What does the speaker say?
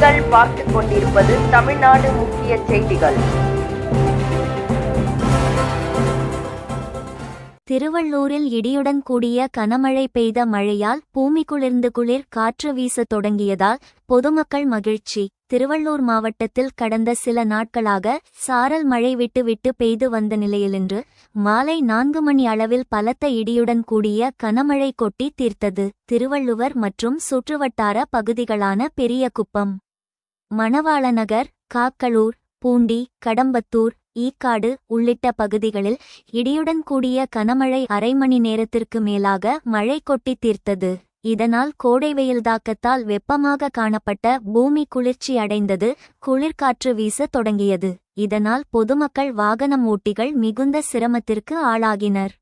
நீங்கள் பார்த்துக் கொண்டிருப்பது தமிழ்நாடு முக்கிய செய்திகள். திருவள்ளூரில் இடியுடன் கூடிய கனமழை பெய்த மழையால் பூமி குளிர்ந்து குளிர் காற்று வீசத் தொடங்கியதால் பொதுமக்கள் மகிழ்ச்சி. திருவள்ளூர் மாவட்டத்தில் கடந்த சில நாட்களாக சாரல் மழை விட்டு விட்டு பெய்து வந்த நிலையிலின்று மாலை நான்கு மணி அளவில் பலத்த இடியுடன் கூடிய கனமழை கொட்டி தீர்த்தது. திருவள்ளுவர் மற்றும் சுற்றுவட்டார பகுதிகளான பெரியகுப்பம் மணவாளநகர் காக்களூர் பூண்டி கடம்பத்தூர் ஈக்காடு உள்ளிட்ட பகுதிகளில் இடியுடன் கூடிய கனமழை அரை மணி நேரத்திற்கு மேலாக மழை கொட்டி தீர்த்தது. இதனால் கோடை வெயில் தாக்கத்தால் வெப்பமாக காணப்பட்ட பூமி குளிர்ச்சி அடைந்தது குளிர்காற்று வீச தொடங்கியது. இதனால் பொதுமக்கள் வாகனம் ஓட்டிகள் மிகுந்த சிரமத்திற்கு ஆளாகினர்.